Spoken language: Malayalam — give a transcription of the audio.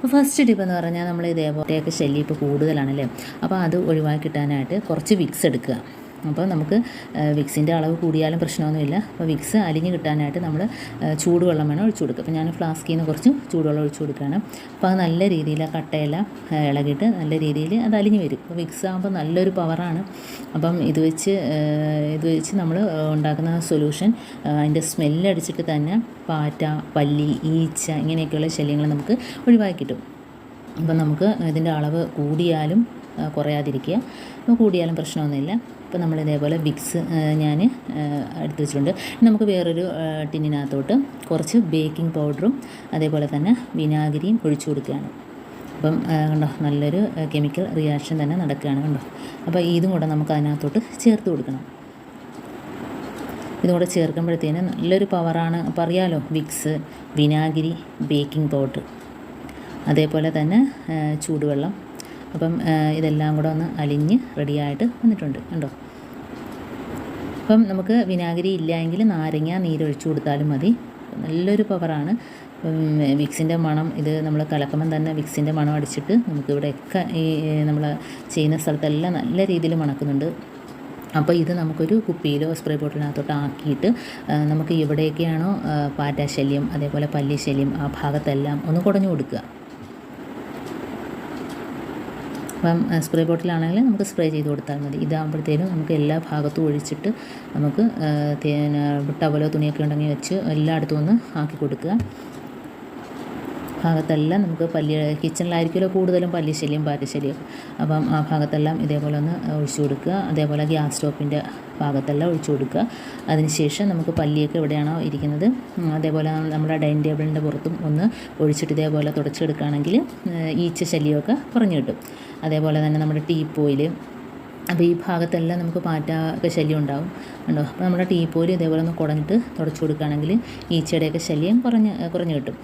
അപ്പോൾ ഫസ്റ്റ് ടിപ്പ് എന്ന് പറഞ്ഞാൽ നമ്മൾ ഇതേപോലെയൊക്കെ ശല്യം ഇപ്പോൾ കൂടുതലാണല്ലേ? അപ്പോൾ അത് ഒഴിവാക്കി കിട്ടാനായിട്ട് കുറച്ച് വിക്സ് എടുക്കുക. അപ്പോൾ നമുക്ക് വിക്സിന്റെ അളവ് കൂടിയാലും പ്രശ്നമൊന്നുമില്ല. അപ്പോൾ വിക്സ് അലിഞ്ഞ് കിട്ടാനായിട്ട് നമ്മൾ ചൂടുവെള്ളം വേണം ഒഴിച്ചു കൊടുക്കുക. അപ്പോൾ ഞാൻ ഫ്ലാസ്കിൽ നിന്ന് കുറച്ച് ചൂടുവെള്ളം ഒഴിച്ചു കൊടുക്കുകയാണ്. അപ്പോൾ അത് നല്ല രീതിയിൽ ആ കട്ടയെല്ലാം ആ, ഇളകിയിട്ട് നല്ല രീതിയിൽ അത് അലിഞ്ഞ് വരും. അപ്പോൾ വിക്സ് ആകുമ്പോൾ നല്ലൊരു പവറാണ്. അപ്പം ഇത് വെച്ച് ഇത് വെച്ച് നമ്മൾ ഉണ്ടാക്കുന്ന സൊല്യൂഷൻ അതിന്റെ സ്മെല്ലടിച്ചിട്ട് തന്നെ പാറ്റ പല്ലി ഈച്ച ഇങ്ങനെയൊക്കെയുള്ള ശല്യങ്ങൾ നമുക്ക് ഒഴിവാക്കി കിട്ടും. അപ്പം നമുക്ക് ഇതിന്റെ അളവ് കൂടിയാലും കുറയാതിരിക്കുക. അപ്പോൾ കൂടിയാലും പ്രശ്നമൊന്നുമില്ല. അപ്പോൾ നമ്മൾ ഇതേപോലെ വിക്സ് ഞാൻ എടുത്ത് വെച്ചിട്ടുണ്ട്. നമുക്ക് വേറൊരു ടിന്നിനകത്തോട്ട് കുറച്ച് ബേക്കിംഗ് പൗഡറും അതേപോലെ തന്നെ വിനാഗിരിയും ഒഴിച്ചു കൊടുക്കുകയാണ്. അപ്പം കണ്ടോ നല്ലൊരു കെമിക്കൽ റിയാക്ഷൻ തന്നെ നടക്കുകയാണ് കണ്ടോ? അപ്പോൾ ഇതും കൂടെ നമുക്ക് അതിനകത്തോട്ട് ചേർത്ത് കൊടുക്കണം. ഇതും കൂടെ ചേർക്കുമ്പോഴത്തേന് നല്ലൊരു പവറാണ്. അപ്പോൾ അറിയാലോ വിക്സ് വിനാഗിരി ബേക്കിംഗ് പൗഡർ. അതേപോലെ തന്നെ ചൂടുവെള്ളം. അപ്പം ഇതെല്ലാം കൂടെ ഒന്ന് അലിഞ്ഞ് റെഡിയായിട്ട് വന്നിട്ടുണ്ട് കണ്ടോ? അപ്പം നമുക്ക് വിനാഗിരി ഇല്ലെങ്കിൽ നാരങ്ങ നീരൊഴിച്ചു കൊടുത്താലും മതി. നല്ലൊരു പവറാണ്. വിക്സിന്റെ മണം ഇത് നമ്മൾ കലക്കുമ്പം തന്നെ വിക്സിന്റെ മണം അടിച്ചിട്ട് നമുക്ക് ഇവിടെയൊക്കെ ഈ നമ്മൾ ചെയ്യുന്ന സ്ഥലത്തെല്ലാം നല്ല രീതിയിൽ മണക്കുന്നുണ്ട്. അപ്പോൾ ഇത് നമുക്കൊരു കുപ്പിയിലോ സ്പ്രേ ബോട്ടിലിനകത്തോട്ട് ആക്കിയിട്ട് നമുക്ക് എവിടെയൊക്കെയാണോ പാറ്റാശല്യം ശല്യം അതേപോലെ പല്ലിശല്യം ആ ഭാഗത്തെല്ലാം ഒന്ന് കുടഞ്ഞു കൊടുക്കുക. അപ്പം സ്പ്രേ ബോട്ടിലാണെങ്കിൽ നമുക്ക് സ്പ്രേ ചെയ്ത് കൊടുത്താൽ മതി. ഇതാകുമ്പോഴത്തേനും നമുക്ക് എല്ലാ ഭാഗത്തും ഒഴിച്ചിട്ട് നമുക്ക് ടവലോ തുണിയൊക്കെ ഉണ്ടെങ്കിൽ വെച്ച് എല്ലായിടത്തും ഒന്ന് ആക്കി കൊടുക്കുക. ഭാഗത്തെല്ലാം നമുക്ക് പല്ലി കിച്ചണിലായിരിക്കുമല്ലോ കൂടുതലും പല്ലിശല്യം പാറ്റശല്യം അപ്പം ആ ഭാഗത്തെല്ലാം ഇതേപോലെ ഒന്ന് ഒഴിച്ചു കൊടുക്കുക. അതേപോലെ ഗ്യാസ് സ്റ്റോപ്പിന്റെ ഭാഗത്തെല്ലാം ഒഴിച്ചു കൊടുക്കുക. അതിനുശേഷം നമുക്ക് പല്ലിയൊക്കെ എവിടെയാണോ ഇരിക്കുന്നത് അതേപോലെ നമ്മുടെ ഡൈനിങ് ടേബിളിന്റെ പുറത്തും ഒന്ന് ഒഴിച്ചിട്ട് ഇതേപോലെ തുടച്ചെടുക്കുകയാണെങ്കിൽ ഈച്ച ശല്യമൊക്കെ കുറഞ്ഞു കിട്ടും. അതേപോലെ തന്നെ നമ്മുടെ ടീ ടീപ്പോയിൽ അപ്പോൾ ഈ ഭാഗത്തെല്ലാം നമുക്ക് പാറ്റ ശല്യം ഉണ്ടാവും. ഉണ്ടോ അപ്പോൾ നമ്മുടെ ടീ ടീപ്പോയിൽ ഇതേപോലെ ഒന്ന് കുടഞ്ഞിട്ട് തുടച്ചു കൊടുക്കുകയാണെങ്കിൽ ഈച്ചയുടെയൊക്കെ ശല്യം കുറഞ്ഞ് കുറഞ്ഞു കിട്ടും.